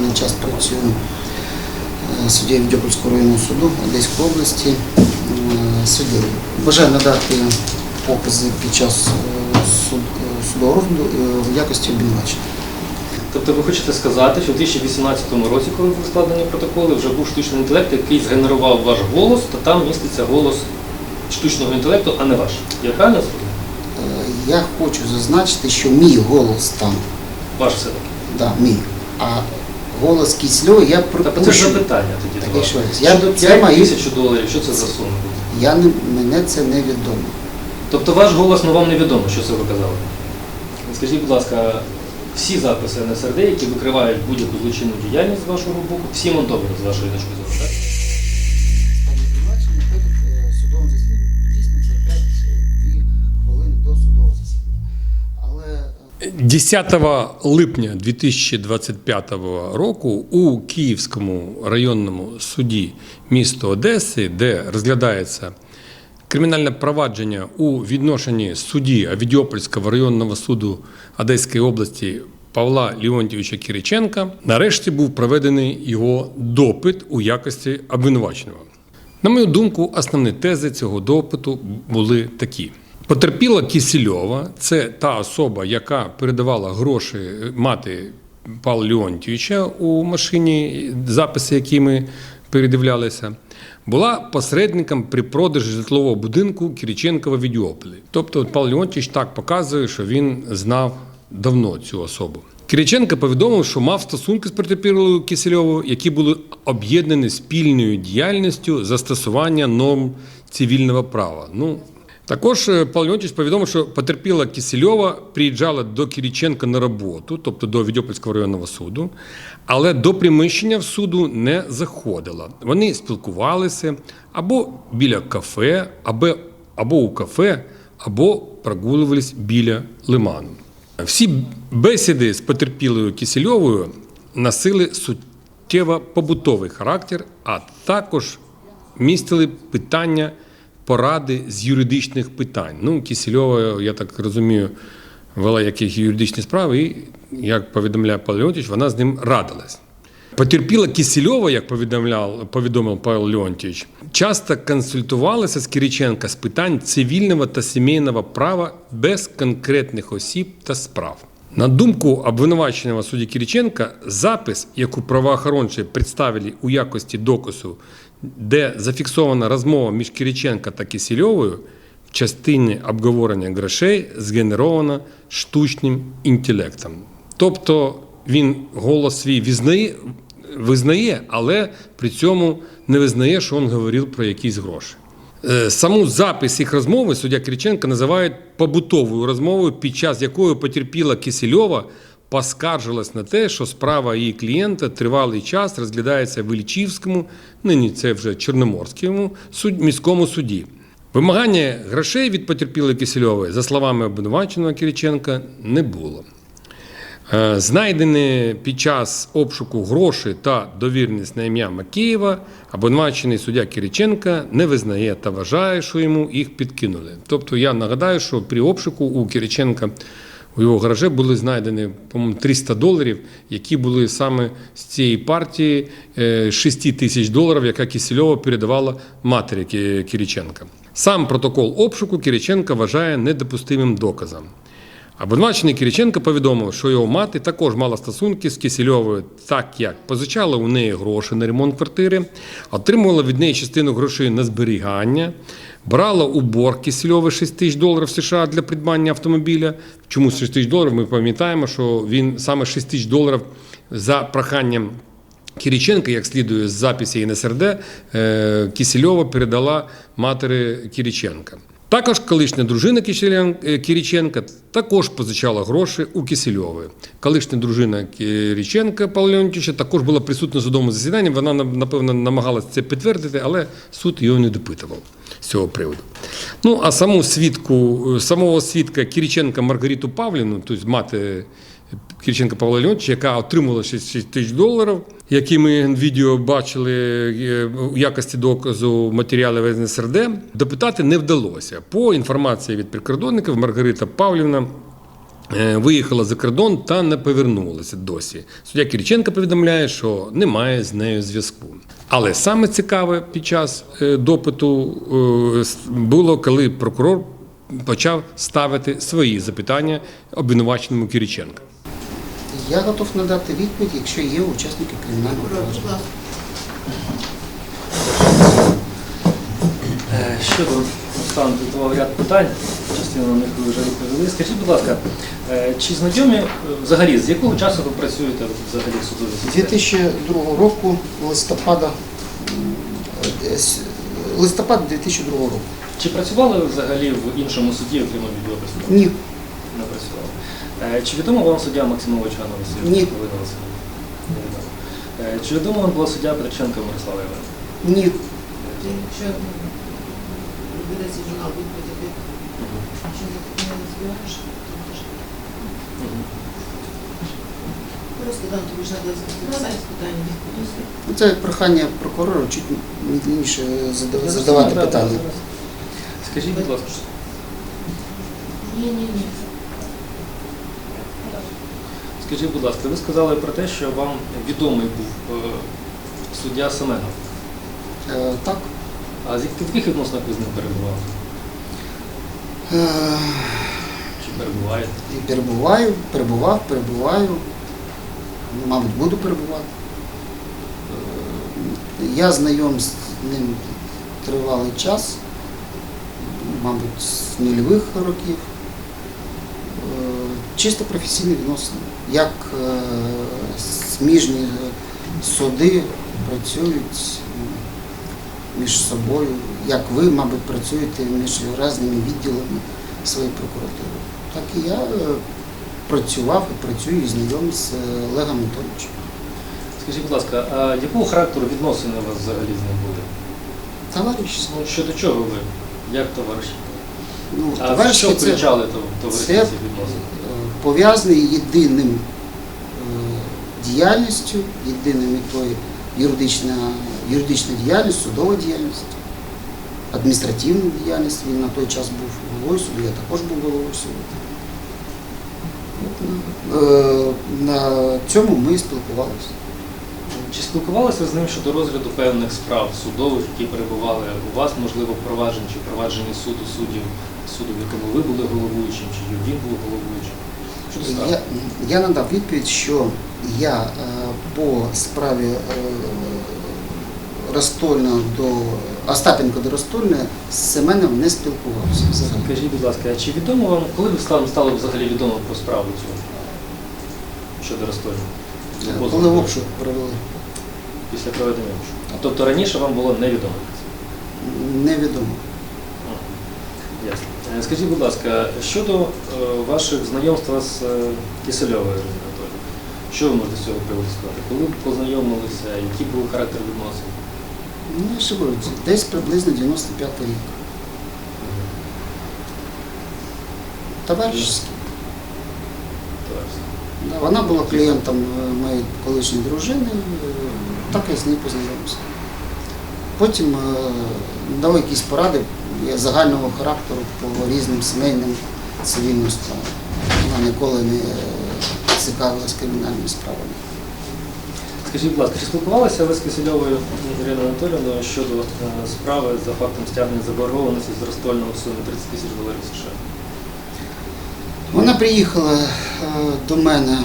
даний час працюю е, суддєю Відьопольського районного суду Одеської області. Е, Суддєю. Бажаю надати покази під час е, суд, судового розгляду в якості обвинувачення. Тобто ви хочете сказати, що в 2018 році, коли були складені протоколи, вже був штучний інтелект, який згенерував ваш голос, то там міститься голос штучного інтелекту, а не ваш. Я правильно зрозумів? Я хочу зазначити, що мій голос там, Ваш все-таки. да, мій, а голос Кислю, я Тобто це ж припущу. запитання тоді до вас. Я це 5 маю- тисяч доларів, що це за сума буде? Я не, мене це невідомо. Тобто ваш голос, ну вам невідомо, що це ви казали. Скажіть, будь ласка, всі записи НСРД, які викривають будь-яку злочинну діяльність з вашого боку, всі монтовані з вашої точки зору, так? 10 липня 2025 року у Київському районному суді міста Одеси, де розглядається кримінальне провадження у відношенні судді Авідіопольського районного суду Одеської області Павла Леонтьовича Кириченка, нарешті був проведений його допит у якості обвинуваченого. На мою думку, основні тези цього допиту були такі. Потерпіла Кісільова, це та особа, яка передавала гроші мати Павла Леонтьовича у машині, записи, які ми передивлялися, була посередником при продажі житлового будинку Кириченкова в Відьополі. Тобто Павло Леонтьович так показує, що він знав давно цю особу. Кириченко повідомив, що мав стосунки з потерпілою Кисельовою, які були об'єднані спільною діяльністю застосування норм цивільного права. Ну, також е, Павло Леонтьович повідомив, що потерпіла Кисельова приїжджала до Кириченка на роботу, тобто до Відьопольського районного суду, але до приміщення в суду не заходила. Вони спілкувалися або біля кафе, або, або у кафе, або прогулювались біля лиману. Всі бесіди з потерпілою Кисельовою носили суттєво побутовий характер, а також містили питання поради з юридичних питань. Ну, Кисельова, я так розумію, вела якісь юридичні справи, і, як повідомляє Павло Леонтьович, вона з ним радилась. Потерпіла Кисельова, як повідомляв, повідомив Павло Леонтьович, часто консультувалася з Кириченка з питань цивільного та сімейного права без конкретних осіб та справ. На думку обвинуваченого судді Кириченка, запис, яку правоохоронці представили у якості доказу, де зафіксована розмова між Кириченка та Кисельовою, в частині обговорення грошей згенерована штучним інтелектом. Тобто він голос свій визнає, визнає, але при цьому не визнає, що він говорив про якісь гроші. Е, Саму запис їх розмови суддя Кириченко називає побутовою розмовою, під час якої потерпіла Кисельова поскаржилась на те, що справа її клієнта тривалий час розглядається в Ільчівському, нині це вже Чорноморському міському суді. Вимагання грошей від потерпілої Кисельової, за словами обвинуваченого Кириченка, не було. Е, Знайдені під час обшуку гроші та довірність на ім'я Макеєва, обвинувачений суддя Кириченка не визнає та вважає, що йому їх підкинули. Тобто я нагадаю, що при обшуку у Кириченка у його гаражі були знайдені, по-моєму, 300 доларів, які були саме з цієї партії е, 6 тисяч доларів, яка Кисельова передавала матері Ки- Кириченка. Сам протокол обшуку Кириченка вважає недопустимим доказом. Обвинувачений Кириченко повідомив, що його мати також мала стосунки з Кисельовою, так як позичала у неї гроші на ремонт квартири, отримувала від неї частину грошей на зберігання, брала у борг Кисельови 6 тисяч доларів США для придбання автомобіля. Чому 6 тисяч доларів? Ми пам'ятаємо, що він саме 6 тисяч доларів за проханням Кириченка, як слідує з записі НСРД, е, Кисельова передала матері Кириченка. Також колишня дружина Кіріченка е, також позичала гроші у Кисельової. Колишня дружина Кіріченка Павла Леонтьовича також була присутня судовому засіданні. Вона напевно намагалася це підтвердити, але суд його не допитував з цього приводу. Ну а саму свідку, самого свідка Кіріченка Маргариту Павліну, тобто мати Кириченка Павла Леонтьовича, яка отримала 6 тисяч доларів, які ми відео бачили е, у якості доказу матеріалів НСРД, допитати не вдалося. По інформації від прикордонників, Маргарита Павлівна е, виїхала за кордон та не повернулася досі. Суддя Кириченко повідомляє, що немає з нею зв'язку. Але саме цікаве під час е, допиту е, було, коли прокурор почав ставити свої запитання обвинуваченому Кириченка. Я готов надати відповідь, якщо є учасники кримінального провадження. Е, Щодо стану підготував ряд питань, частину на них ви вже відповіли. Скажіть, будь ласка, е, чи знайомі е, взагалі, з якого часу ви працюєте взагалі в судовій З системі? 2002 року листопада листопад 2002 року. Чи працювали ви взагалі в іншому суді, окрім відеопису? Ні, Чи відомо вам суддя Максимович Ганна Васильович? Ні. Е, Чи відомо вам була суддя Петриченко Мирослава Івановна? ні. Якщо ведеться журнал відповіді, якщо не збираєш, то теж. Просто тобі ж питання. Ну, Це прохання прокурора чуть міцніше задавати питання. Скажіть, будь ласка, Ні, ні, ні. Скажіть, будь ласка, ви сказали про те, що вам відомий був е, суддя Семенов. Е, Так. А з яких- в яких відносинах ви з ним перебували? Е, Чи перебуваєте? Перебуваю, перебував, перебуваю, мабуть, буду перебувати. Я знайом з ним тривалий час, мабуть, з нульових років. Чисто професійні відносини. Як е, сміжні суди працюють між собою, як ви, мабуть, працюєте між різними відділами своєї прокуратури. Так і я е, працював і працюю і знайомий з е, Олегом Анатолійовичем. Скажіть, будь ласка, а якого характеру відносини у вас взагалі з ним були? Товариш, Ну, щодо чого ви? Як товариші? ну, А що включали то- товариство це- ці відносини? Пов'язаний єдиним е, діяльністю, єдиною метою юридична, юридична діяльність, судова діяльність, адміністративна діяльність. Він на той час був головою суду, я також був головою суду. Е, На цьому ми спілкувалися. Чи спілкувалися з ним щодо розгляду певних справ судових, які перебували у вас, можливо, в чи в провадженні суду суддів, суду, в якому ви були головуючим, чи він був головуючим? Я, я надав відповідь, що я е, по справі е, Ростольного до Остапенко до Ростольної з Семеном не спілкувався взагалі. Скажіть, будь ласка, а чи відомо вам, коли ви стало, взагалі відомо про справу цю щодо розтольного? Е, Коли обшук провели, Після проведення обшуку. Тобто раніше вам було невідомо? невідомо. Ясно. Е, Скажіть, будь ласка, щодо е, ваших знайомства з е, Кисельовою Анатоліївною, що ви можете з цього приводу сказати? Коли ви познайомилися, який був характер відносин? Ну, я ще говорю, десь приблизно 95 рік. Товаришський. Товариство? Да, вона була клієнтом моєї колишньої дружини, так я з нею познайомився. Потім дав якісь поради е, загального характеру по різним сімейним цивільним справам. Вона ніколи не е, цікавилась кримінальними справами. Скажіть, будь ласка, чи спілкувалися ви з Кисельовою Іриною Анатоліївною щодо е, справи за фактом стягнення заборгованості з розтольного в сумі 30 тисяч доларів США? Вона приїхала е, до мене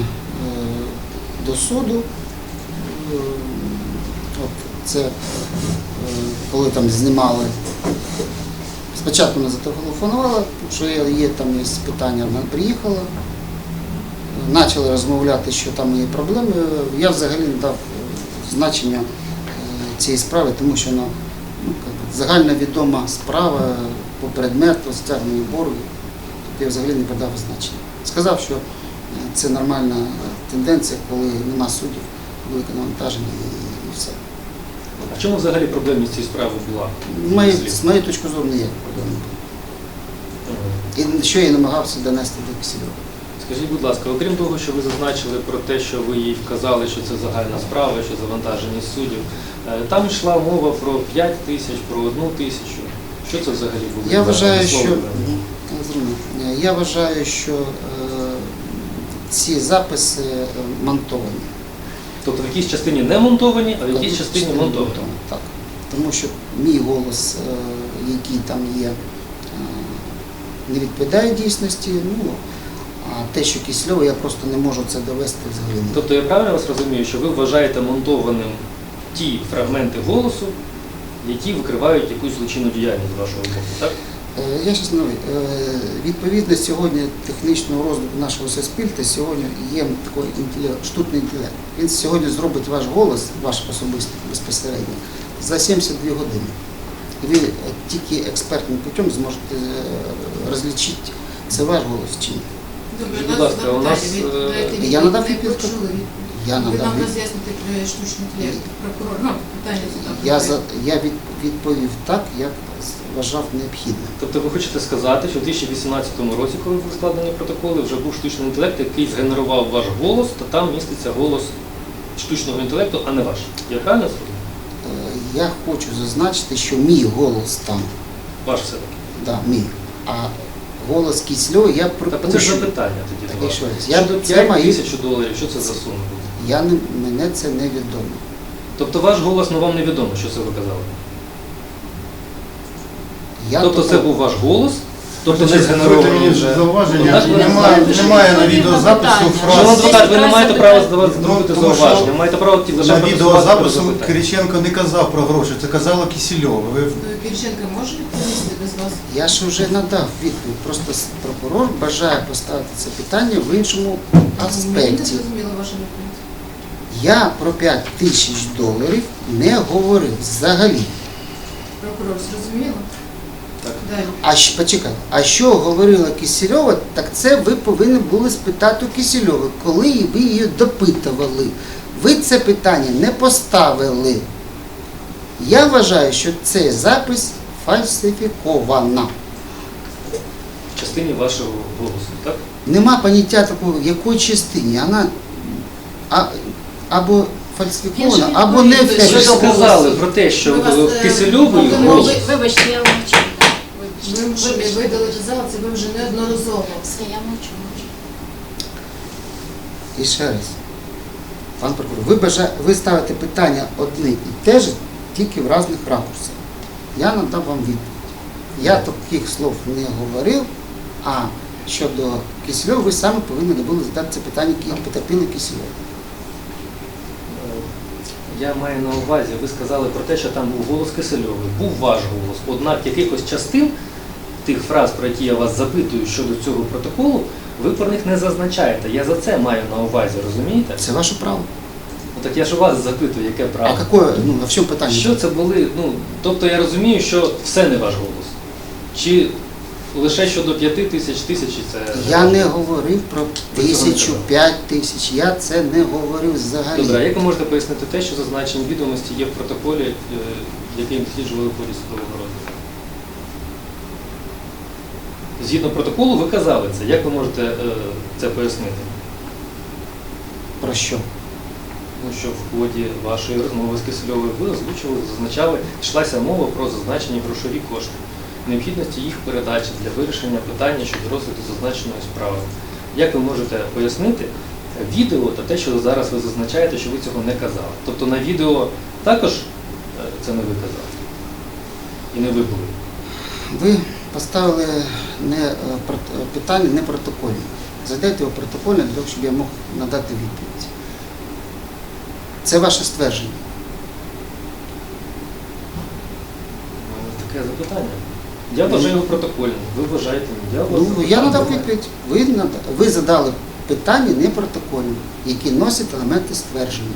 до суду. Це коли там знімали. Спочатку вона зателефонувала, що є, там є питання, вона приїхала. Почали розмовляти, що там є проблеми. Я взагалі не дав е, значення е, цієї справи, тому що вона ну, загальновідома справа по предмету стягнення боргу. Тобто я взагалі не подав значення. Сказав, що е, це нормальна тенденця, коли нема суддів, велике навантаження і все. А чому взагалі проблемність цієї справи була? З моєї, з моєї точки зору не є проблеми. І що я намагався донести до Кисельова. Скажіть, будь ласка, окрім того, що ви зазначили про те, що ви їй вказали, що це загальна справа, що завантаженість суддів, е, там йшла мова про 5 тисяч, про одну тисячу. Що це взагалі було? Я вважаю, що. Я вважаю, що е, ці записи е, монтовані. Тобто в якійсь частині не монтовані, а в якійсь частині монтовані. Так. Тому що мій голос, е, який там є, е, не відповідає дійсності. Ну, а те, що кисльове, я просто не можу це довести взагалі. Тобто я правильно вас розумію, що ви вважаєте монтованим ті фрагменти голосу, які викривають якусь злочинну діяльність з вашого боку, так? Е, Я щас новий. Е, Відповідно сьогодні технічного розвитку нашого суспільства сьогодні є такий інтелект, штучний інтелект. Він сьогодні зробить ваш голос, ваш особистий безпосередньо, за 72 години. Ви тільки експертним путем зможете е, розлічити, це ваш голос чи ні. Добре, Будь ласка, у нас, Я надав почули відповідь. Ви нам роз'ясните про штучний інтелект, прокурор, ну, питання задав. я, за, я відповів так, як вважав необхідним. Тобто ви хочете сказати, що в 2018 році, коли були складені протоколи, вже був штучний інтелект, який згенерував ваш голос, та там міститься голос штучного інтелекту, а не ваш. Я правильно зрозумів? Е, Я хочу зазначити, що мій голос там, Ваш все таки. да, мій, а голос Кисльова я Та це припущу. запитання тоді. Так, що? Я це 5 маю- тисяч доларів, що це за сума буде? Я не, мене це невідомо. Тобто ваш голос, ну вам невідомо, що це ви казали. Я тобто це був ваш голос, тобто не згенерований вже. зауваження. Ви Немає, знаєте, немає що на відеозапису питання. фраз. Шановний адвокат, ви не маєте права здавати Ну, зробити тому що зауваження, маєте право тільки лише На відеозапису. Кириченко не казав про гроші, це казала Кисельова. Ви Кириченко може відповісти без вас? Я ж вже надав відповідь. Просто с- прокурор бажає поставити це питання в іншому Мені не аспекті. зрозуміла ваша відповідь. Я про 5 тисяч доларів не говорив взагалі. Прокурор, зрозуміло? Так. А що, почекай, а що говорила Кисельова, так це ви повинні були спитати у Кисельови, коли ви її допитували. Ви це питання не поставили. Я вважаю, що цей запис фальсифікована. В частині вашого голосу, так? Нема поняття такого, в якій частині. Вона а, або фальсифікована, Він же або не відповідає, Ви ж фальсифікована. сказали про те, що Ми вас, е, голос. ви- Вибачте, я мовчу. Ви, ви, ви дали казали, це ви вже неодноразово. Все, я мовчу, мовчу. І ще раз. Пан прокурор, ви, бажа... ви ставите питання одне і те ж, тільки в різних ракурсах. Я надав вам відповідь. Я таких слов не говорив, а щодо Кисельова, ви саме повинні були задати це питання, які потерпіли Кисельова. Я маю на увазі, ви сказали про те, що там був голос Кисельовий, був ваш голос. Однак якихось частин тих фраз, про які я вас запитую щодо цього протоколу, ви про них не зазначаєте. Я за це маю на увазі, розумієте? Це ваше право. Ну, так я ж у вас запитую, яке право. А какое, ну, на всьому питанні? Що це були? Ну, тобто я розумію, що все не ваш голос. Чи лише щодо п'яти тисяч тисячі це. Я не говорив про Ви цього не тисячу, казали. п'ять тисяч. Я це не говорив взагалі. Добре, а як ви можете пояснити те, що зазначені відомості є в протоколі, е, який досліджували ході судового розгляду? Згідно протоколу, ви казали це. Як ви можете е, це пояснити? Про що? Ну, що в ході вашої розмови з Кисельовою ви озвучували, зазначали, йшлася мова про зазначені грошові кошти, необхідності їх передачі для вирішення питання щодо розгляду зазначеної справи. Як ви можете пояснити відео та те, що зараз ви зазначаєте, що ви цього не казали? Тобто на відео також е, це не ви казали? І не ви були? Ви поставили не е, е, питання не протокольне. Задайте його протокольне для того, щоб я мог надати відповідь. Це ваше ствердження. Таке запитання. Я вважаю його протокольним. Ви вважаєте ні. Я, Ну, я надав відповідь. Ви, нада- ви задали питання не протокольне, які носять елементи ствердження.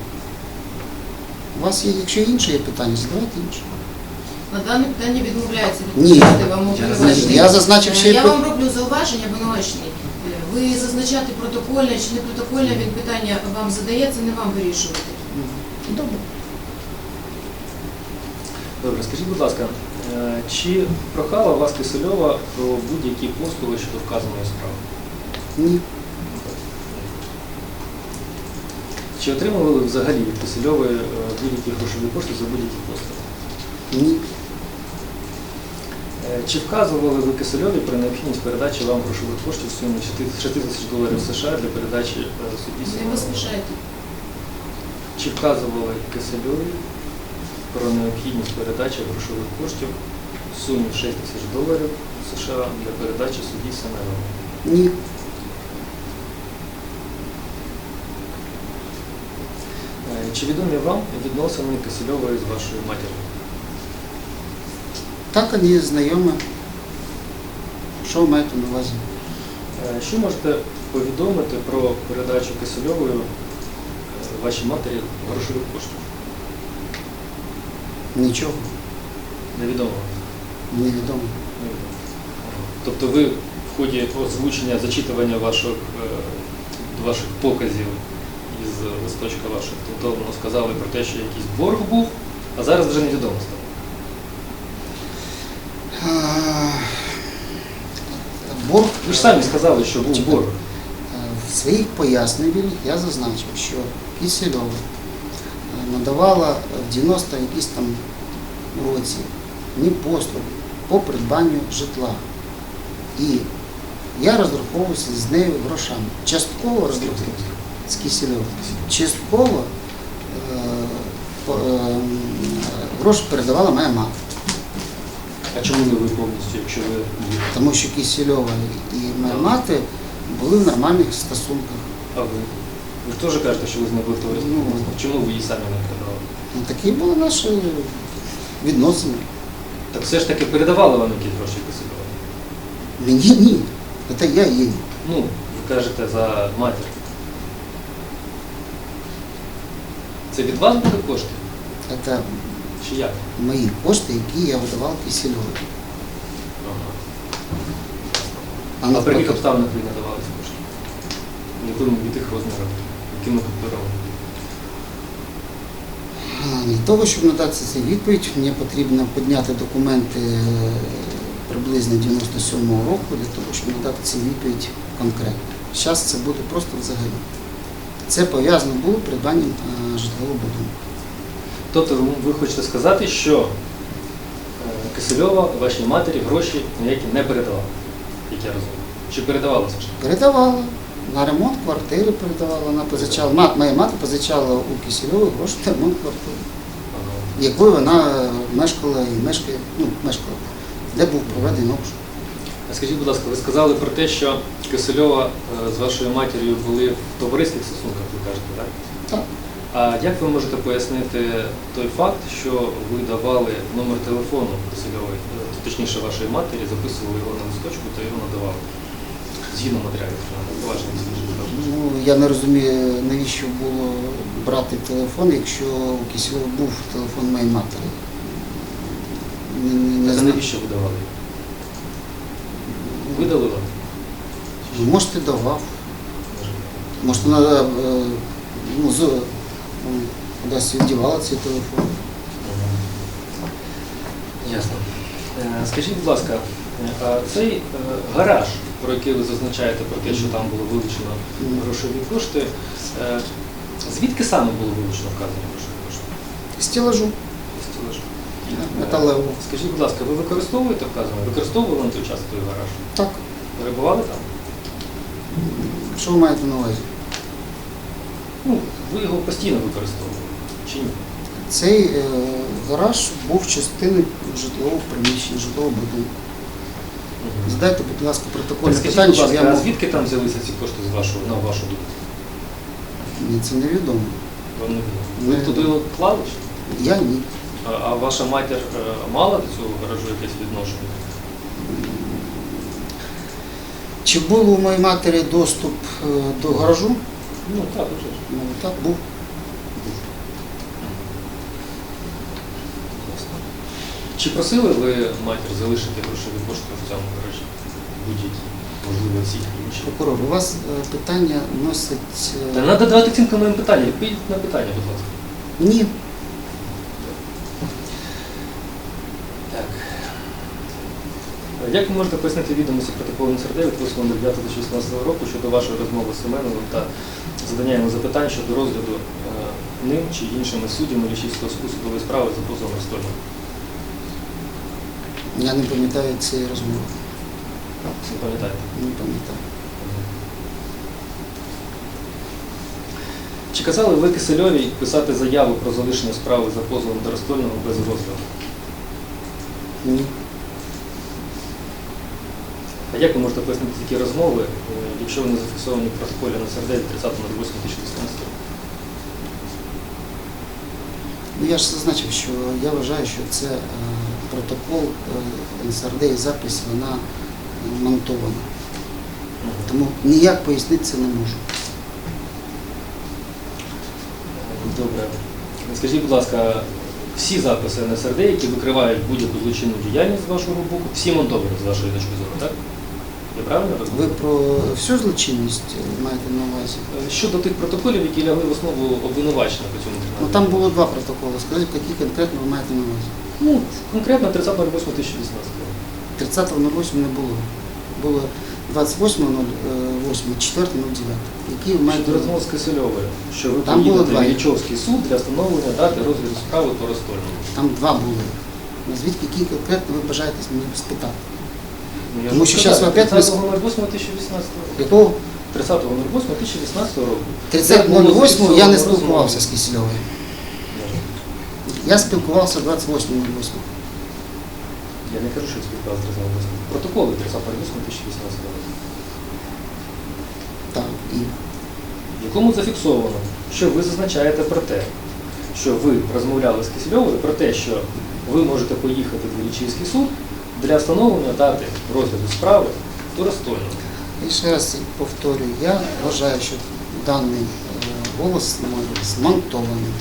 У вас є, якщо інше є питання, задавайте інше. На дане питання відмовляється Ні. відповідати вам Я обвинувачений. Я зазначив ще й Я вам роблю зауваження обвинувачений. Ви зазначати протокольне чи не протокольне, він питання вам задає, це не вам вирішувати. Добре. Добре, скажіть, будь ласка, е, чи прохала вас Кисельова про будь-які послуги щодо вказаної справи? Ні. Чи отримували ви взагалі від Кисельової е, будь-які грошові кошти за будь-які послуги? Ні. Е, Чи вказували ви Кисельові про необхідність передачі вам грошових коштів в сумі 6 тисяч доларів США для передачі е, судді Не Семенову? Чи вказували Кисельові про необхідність передачі грошових коштів в сумі 6 тисяч доларів США для передачі судді Семенову? Ні. Е, Чи відомі вам відносини Кисельової з вашою матір'ю? Так вони знайомі. Що ви маєте на увазі? Е, Що можете повідомити про передачу Кисельовою е, вашій матері грошових коштів? Нічого. Невідомо. Невідомо. Невідомо. Тобто ви в ході озвучення, зачитування ваших, е, ваших показів із листочка ваших титулно сказали про те, що якийсь борг був, а зараз вже невідомо стало. Борг Ви ж самі сказали, що був борг. В своїх поясненнях я зазначив, що Кисельова е, надавала в 90 якісь там році мені послуги по придбанню житла. І я розраховувався з нею грошами. Частково розраховувався з Кисельова. Частково е, е, гроші передавала моя мама. А чому не ви повністю, якщо ви? Тому що Кисельова і моя мати були в нормальних стосунках. А ви? Ви ж теж кажете, що ви з нею були в товаристві. Ну. Чому ви її самі не передавали? Ну, такі були наші відносини. Так все ж таки передавали вам якісь гроші Кисельова? Мені ні. Це я їй. Ну, ви кажете за матір. Це від вас буде кошти? Це Чи як? мої кошти, які я видавав Кисельові. А при яких обставинах ви надавалися кошти? Якому від тих розмірах? Якими а, Для того, щоб надати цю відповідь, мені потрібно підняти документи е, приблизно 97-го року, для того, щоб надати цю відповідь конкретно. Зараз це буде просто взагалі. Це пов'язано було придбанням е, житлового будинку. Тобто ви- хочете сказати, що е, Кисельова вашій матері гроші ніякі не передавала, як я розумію. Чи передавала ж? Передавала. На ремонт квартири передавала, вона позичала. Ма- Моя мати позичала у Кисельові гроші на ремонт квартири, якою вона мешкала і мешкає, ну, мешкала, де був проведений обшук. А Скажіть, будь ласка, ви сказали про те, що Кисельова е, з вашою матір'ю були в товариських стосунках, ви кажете, так? Так. А як ви можете пояснити той факт, що ви давали номер телефону Кисельової, е, точніше вашої матері, записували його на листочку та його надавали? Згідно матеріалів, Ну, я не розумію, навіщо було брати телефон, якщо у Кисельова був телефон моєї матері. Не, не, знаю. навіщо ви давали? Видали вам? Може, ти давав. Може, вона е, ну, з, м, кудись віддівала цей телефон. Ясно. Е, Скажіть, будь ласка, е, а цей е, гараж, про який ви зазначаєте, про те, що там було вилучено грошові кошти, звідки саме було вилучено вказані грошові кошти? З. Е, металевого. Скажіть, будь ласка, ви використовуєте вказане? Використовували на той час той гараж? Так. Перебували там? Що ви маєте на увазі? Ну, ви його постійно використовували чи ні? Цей е, гараж був частиною житлового приміщення, житлового будинку. Задайте, будь ласка, протокольне скажіть, питання, будь ласка, я а мог. звідки там взялися ці кошти з вашого, на вашу думку? Ні, це невідомо. Вам не відомо. Ви туди його клали? чи? Я ні. А, а ваша матір е, мала до цього гаражу якесь відношення? Чи був у моєї матері доступ е, до гаражу? Ну так, вже ж. Ну, так, був. Чи просили ви матір залишити грошові кошти в цьому гаражі? Будь-які, можливо, ці інші. Прокурор, у вас е, питання носить. е, Та треба давати оцінку на моїм питанням. Відповідь на питання, будь ласка. Ні. Як ви можете пояснити відомості протоколу НСРД від 8 9 2016 року щодо вашої розмови з Семеновим та задання йому запитань щодо розгляду е, ним чи іншими суддями Лічівського судової справи за позовом Ростольного? Я не пам'ятаю цієї розмови. Не пам'ятаєте? Не пам'ятаю. Чи казали ви Кисельовій писати заяву про залишення справи за позовом до розпольного без розгляду? Ні. А як ви можете пояснити такі розмови, е, якщо вони зафіксовані в протоколі на від 30.08.2014 року? Ну я ж зазначив, що я вважаю, що це е, протокол е, НСРД і запис, вона монтована. Тому ніяк пояснити це не можу. Добре. Скажіть, будь лака, всі записи НСРД, які викривають будь-яку злочинну діяльність з вашого боку, всі монтовані з вашої точки зору, так? Я правильно Ви про всю злочинність маєте на увазі? Е, Щодо тих протоколів, які лягли в основу обвинувачення по цьому Ну там було два протоколи. Скажіть, які конкретно ви маєте на увазі? Ну, конкретно 30.08.2018. 30.08 не було. Було 28.08, 4.09. Які ви маєте Щодо розмов з Кисельовою, що ви Там було поїдете два. Іллічовський суд для встановлення дати розгляду справи по розтольному. Там два були. Назвіть, які конкретно ви бажаєте мені спитати. Ну, Тому що ви опять 30.08.2018 року. Якого 30.08.2018 року. 30.08 я не спілкувався з. Кисельовою. Я спілкувався 28.08. Я не кажу, що я спілкувався з 30.08. Протоколи 30.08.2018 року. Так, і в якому зафіксовано, що ви зазначаєте про те, що ви розмовляли з Кисельовою про те, що ви можете поїхати в Іллічівський суд для встановлення дати розгляду справи у розтольному. І ще раз повторюю, я вважаю, що даний е, голос змонтований.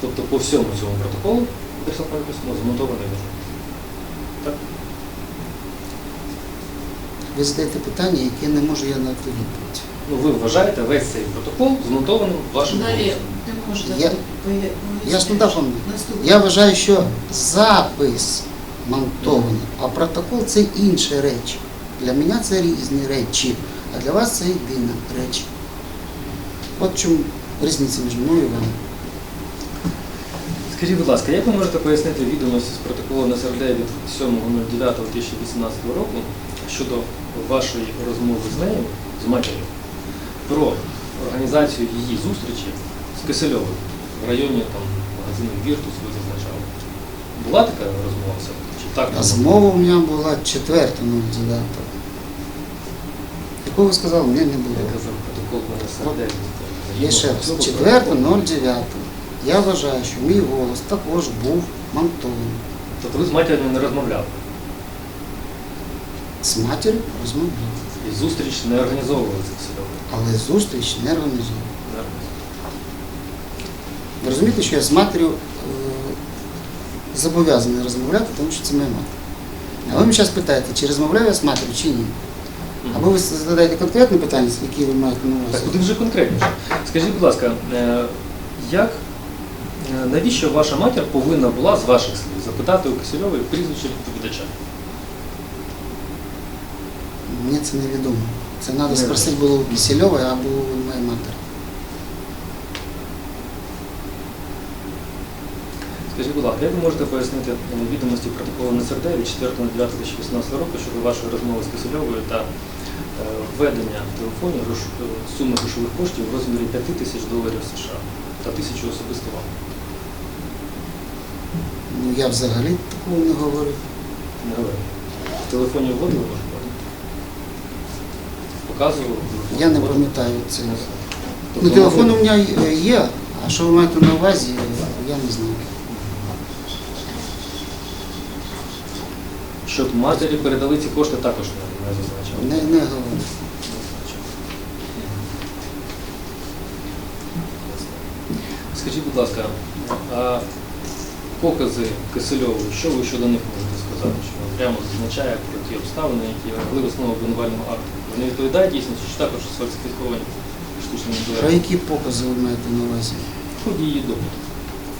Тобто по всьому цьому протоколу персонально змонтований вже. Так? Ви задаєте питання, яке не можу я дати відповідь. Ну, ви вважаєте весь цей протокол змонтованим вашим голосом. Не Я- Я не вам. Я вважаю, що запис монтований, а протокол це інші речі. Для мене це різні речі, а для вас це єдина реч. От чому різниця між мною і вами. Скажіть, будь ласка, як ви можете пояснити відомості з протоколу НСРД від 7.09.2018 року щодо вашої розмови з нею, з матір'ю, про організацію її зустрічі з Кисельовою в районі там, магазину Віртус ви зазначали? Була така розмова все-таки? Чи так? Розмова у мене була 4.09. Яку ви сказали, мені не було. Я казав протокол НСРД. Я ще раз, 4.09. Я вважаю, що мій голос також був монтований. Тобто ви з матір'ю не розмовляли? З матір'ю розмовляв. І зустріч не організовували з Але зустріч не організовував. Ви розумієте, що я з матір'ю е, зобов'язаний розмовляти, тому що це моя мати. А ви мене зараз питаєте, чи розмовляю я з матір'ю, чи ні. Або ви задаєте конкретне питання, які ви маєте на увазі. куди вже конкретніше. Скажіть, будь ласка, е, як, е, навіщо ваша матір повинна була з ваших слів запитати у Кисельової прізвище відповідача? Мені це невідомо. Це треба спросити було у Кисельової або у моєї матері. Скажіть, будь ласка, як ви можете пояснити е, відомості протоколу НСРД від 4.09.2018 року щодо вашої розмови з Кисельовою та е, введення в телефоні е, суми грошових коштів в розмірі 5 тисяч доларів США та тисячу особисто вам? Ну я взагалі такого не говорю. Не говорю. В телефоні вводили може бути? Показував? Я не пам'ятаю це. Ну, телефон у мене є, а що ви маєте на увазі, я не знаю. Щоб матері передали ці кошти також не, зазначав. Не, не говорю. Скажіть, будь ласка, а покази Кисельової, що ви щодо них можете сказати? Що вона прямо зазначає про ті обставини, які лягли в основу обвинувального акту? Вони відповідають дійсності, чи також сфальсифіковані штучними Про які покази ви маєте на увазі? Ході її допиту.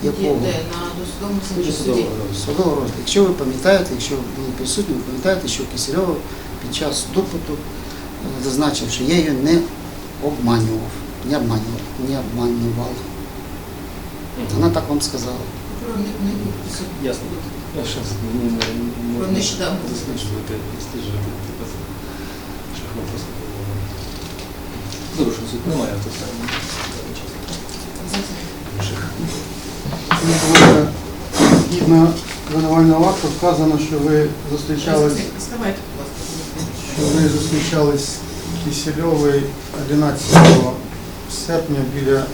Якого? Де? На досудовому В суді. судового розгляду. Якщо ви пам'ятаєте, якщо ви були присутні, ви пам'ятаєте, що Кисельова під час допиту е, зазначив, що я її не обманював. Не обманював. Не обманював. Вона так вам сказала. Про не- не- Ясно. Я щас не- не- не- Про нещодавно. досліджувати, досліджувати. Шахмат просто. Немає. Згідно винувального акту вказано, що ви зустрічались, що ви зустрічались з Кисельовою 11 серпня біля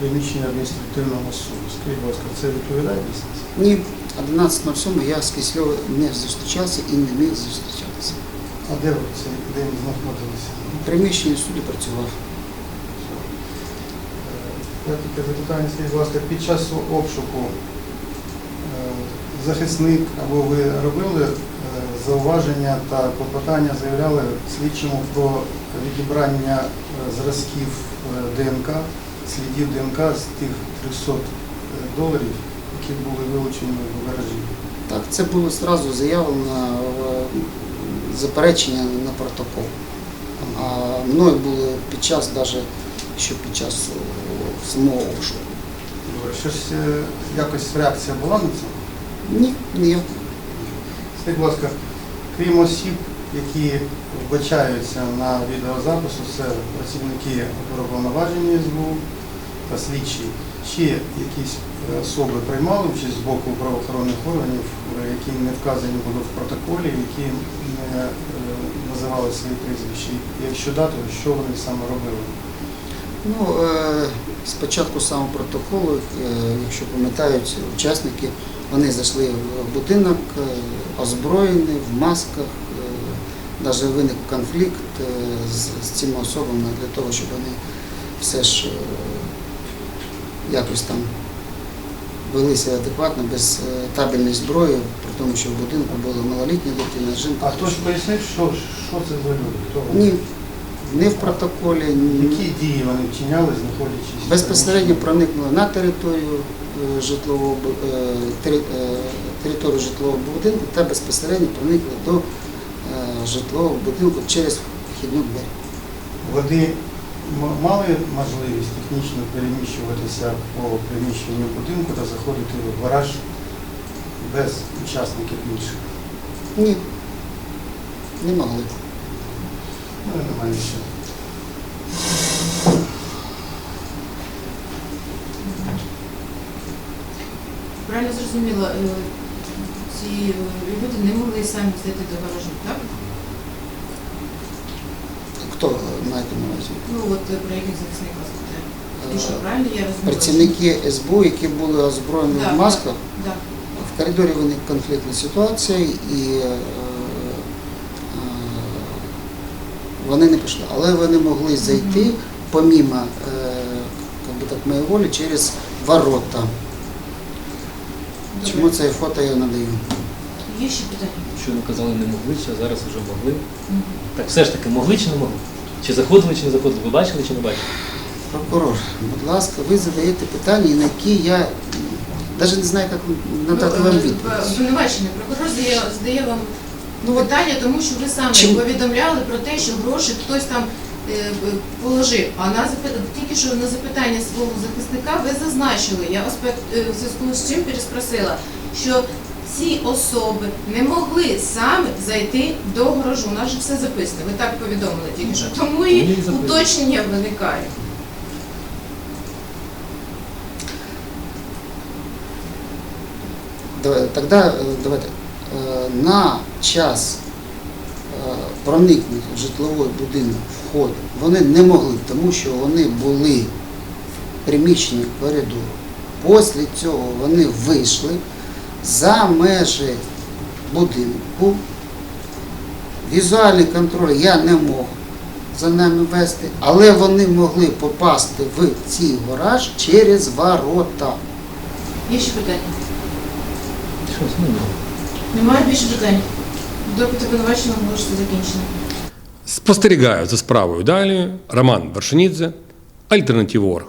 приміщення адміністративного суду. Скажіть, будь ласка, це відповідає дійсності? Ні, 11.07 я з Кисльовою не зустрічався і не міг зустрічатися. А де ви це де ви знаходилися? В приміщенні суду працював. Я таке запитання, скажіть, будь ласка, під час обшуку е, захисник або ви робили е, зауваження та клопотання, заявляли слідчому про відібрання е, зразків ДНК, слідів ДНК з тих 300 доларів, які були вилучені в гаражі. Так, це було одразу заявлено заперечення на протокол. А мною було під час, навіть ще під час самого обшуку. Щось якось реакція була на це? Ні, ніяк. Скажіть, будь ласка, крім осіб, які вбачаються на відеозапису, це працівники оперуповноваження СБУ та слідчі, чи якісь е, особи приймали участь з боку правоохоронних органів, е, які не вказані були в протоколі, які не е, називали свої прізвища. Якщо да, то що вони саме робили? Ну, е, спочатку самого протоколу, е, якщо пам'ятають учасники, вони зайшли в будинок е, озброєні, в масках. Навіть виник конфлікт е, з, цими особами для того, щоб вони все ж е, якось там вели себе адекватно, без е, табельної зброї, при тому, що в будинку була малолітня дитина, жінка. А хтось пояснив, що, що це за люди? Хто вони? Ні, не в протоколі, ні. Які дії вони вчиняли, знаходячись? Безпосередньо проникнули на територію е, житлового е, е, територію житлового будинку та безпосередньо проникли до житлового будинку через вхідну двері. Вони мали можливість технічно переміщуватися по приміщенню будинку та заходити в гараж без учасників інших. Ні, не могли. Ну, немає нічого. Правильно зрозуміла, е, ці е, люди не могли самі зайти до гаражу, так? Хто маєте на увазі? Ну от е, про яких захисник вас питає. Тому що правильно я розумію? Працівники СБУ, які були озброєні Да, в масках, Да. в коридорі виник конфліктна ситуація і е, е, вони не пішли. Але вони могли зайти Мгм. помимо е, как бы так, моєї волі через ворота. Добре. Чому це фото я надаю? Є ще питання? Що ви казали, не могли, чи а зараз вже могли. Так все ж таки, могли чи не могли? Чи заходили, чи не заходили? Ви бачили чи не бачили? Прокурор, будь ласка, ви задаєте питання, на які я навіть не знаю, як надати Ну, вам е, відповідь. Обвинувачений прокурор здає, здає вам Ну, от питання, тому що ви самі чим- повідомляли про те, що гроші хтось там е, положив. А на запит... тільки що на запитання свого захисника ви зазначили, я вас пе- е, в зв'язку з чим переспросила, що ці особи не могли самі зайти до гаражу. У нас же все записано. Ви так повідомили тільки що. Тому Тому і записано. уточнення виникає. Давай- Тогда э, давайте на час э, проникнення в житловий будинок входу вони не могли, тому що вони були в приміщенні коридору. Після цього вони вийшли за межі будинку. Візуальний контроль я не мог за ними вести, але вони могли попасти в цей гараж через ворота. Є ще питання? Щось ну, Немає більше питань. Допит обвинуваченого може закінчено. Спостерігаю за справою далі. Роман Вершинідзе, Альтернатива Орг.